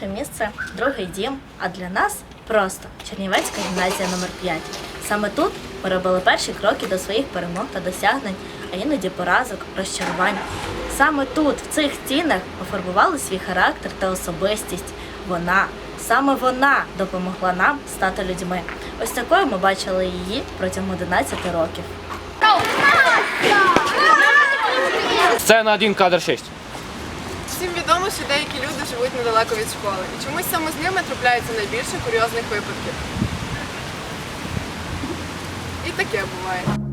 найрідніше місце другий дім, а для нас просто Чернівецька гімназія номер 5 Саме тут ми робили перші кроки до своїх перемог та досягнень, а іноді поразок, розчарувань. Саме тут, в цих стінах, ми формували свій характер та особистість. Вона, саме вона допомогла нам стати людьми. Ось такою ми бачили її протягом 11 років. Сцена 1, кадр 6. Всім відомо, що деякі люди живуть недалеко від школи, і чомусь саме з ними трапляється найбільше курйозних випадків. І таке буває.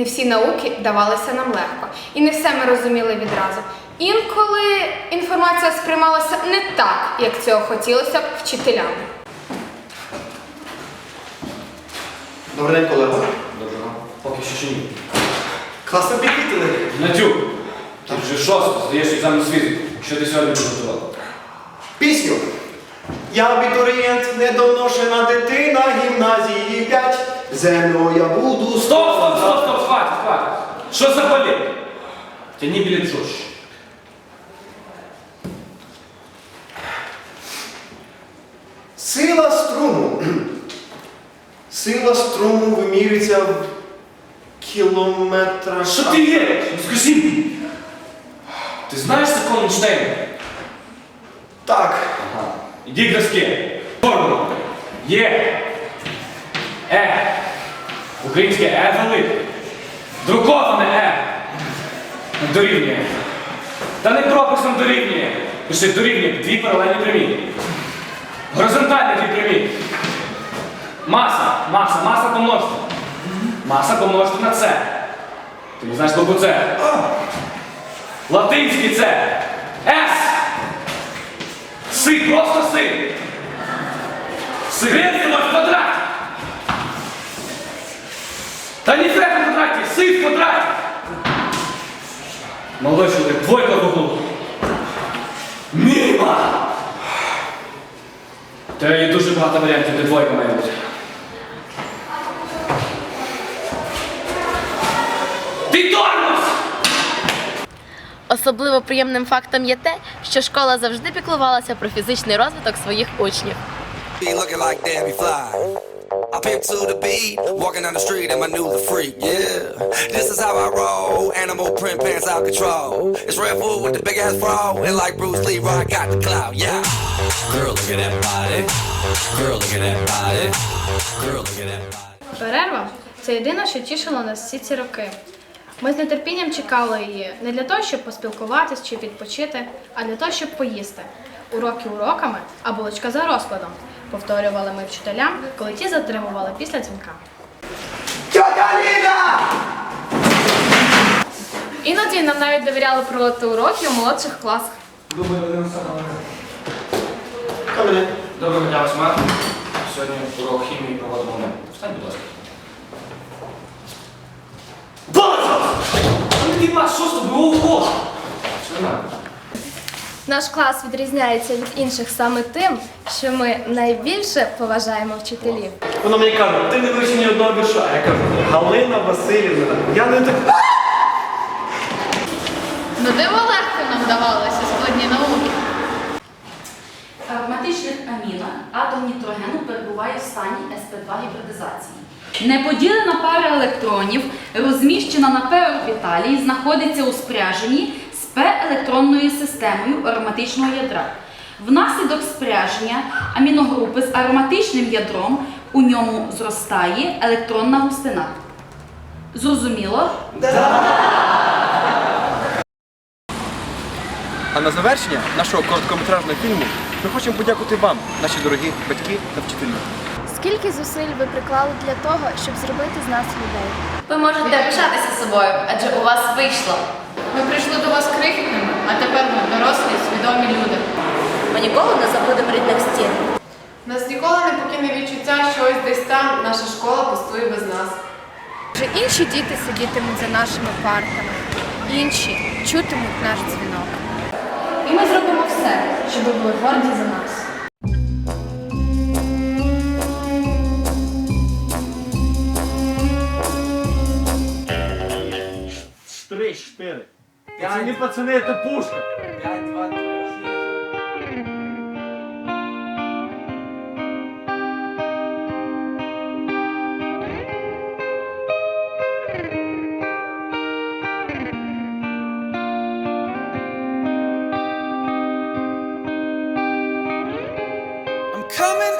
Не всі науки давалися нам легко, і не все ми розуміли відразу. Інколи інформація сприймалася не так, як цього хотілося б вчителям. Добрий день, колего. Доброго. Поки що ще ні. Класно підмітили. Натюк, ти вже шосто, здаєш екзамен з фізики. Що ти сьогодні підготував? Пісню. Я абітурієнт, недоношена дитина, гімназії 5. Землю я буду Стоп, стоп, стоп, стоп, хватит, хватит. Що за балет? Тяни білет жорстче. Сила струму. Сила струму вимірюється в кілометрах. Що ти віриш? Ну скажи мені. Ти знаєш закон Ейнштейна? Так. Ага. Іди к доске. Формула. Є. Е. Українське Е велике. Друковане Е. Дорівнює. Та не прописом дорівнює. Пиши дорівнює дві паралельні прямі. Горизонтальні дві прямі. Маса, маса, маса помножити. Маса помножити на С. Ти не знаєш букву С. Латинський С. С. Си, просто си. Сигренський в квадраті. Та не фе в квадраті, си в квадраті. Молодой чоловік, двойка в углу. Міма! Та є дуже багато варіантів, де двойка має бути. Ти тормоз! Особливо приємним фактом є те, що школа завжди піклувалася про фізичний розвиток своїх учнів. Be looking like Debbie Fly. Pimp to the beat, walking down the street and my new the freak, yeah. This is how I roll, animal print pants out control. It's Red Bull with the big ass bra, and like Bruce Lee, I got the clout, yeah. Girl, look at that body. Girl, look at that body. Girl, look at that body. Перерва це єдине, що тішило нас всі ці роки. Ми з нетерпінням чекали її не для того, щоб поспілкуватись чи відпочити, а для того, щоб поїсти. Уроки уроками, а булочка за розкладом. Повторювали ми вчителям, коли ті затримували після дзвінка. Тьотя Ліна! Іноді нам навіть довіряли проводити уроки у молодших класах. Камере. Доброго дня, вас Марк. Сьогодні урок хімії проводимо ми. Встань, будь ласка. База! Ну ти маш, що з тобою? Ого! Все нормально. Наш клас відрізняється від інших саме тим, що ми найбільше поважаємо вчителів. Вона мені каже, ти не вивчив ні одного вірша. Я кажу, Галина Васильівна, я не так. Ну диво легко нам давалося складні науки. Ароматичних амінах атом нітрогену перебуває в стані sp2 гібридизації. Неподілена пара електронів, розміщена на p-орбіталі, знаходиться у спряженні з p-електронною системою ароматичного ядра. Внаслідок спряження аміногрупи з ароматичним ядром у ньому зростає електронна густина. Зрозуміло? А на завершення нашого короткометражного фільму ми хочемо подякувати вам, наші дорогі батьки та вчителі. Скільки зусиль ви приклали для того, щоб зробити з нас людей? Ви можете пишатися собою, адже у вас вийшло. Ми прийшли до вас крихітними, а тепер ми дорослі, свідомі люди. Ми ніколи не забудемо рідних стін. Нас ніколи не покине відчуття, що ось десь там наша школа пустує без нас. Вже інші діти сидітимуть за нашими партами, інші чутимуть наш дзвінок. І ми зробимо все, щоб ви були горді за нас. 4. Пацани, пацани, это пушка. 5, 2, 3, 6. coming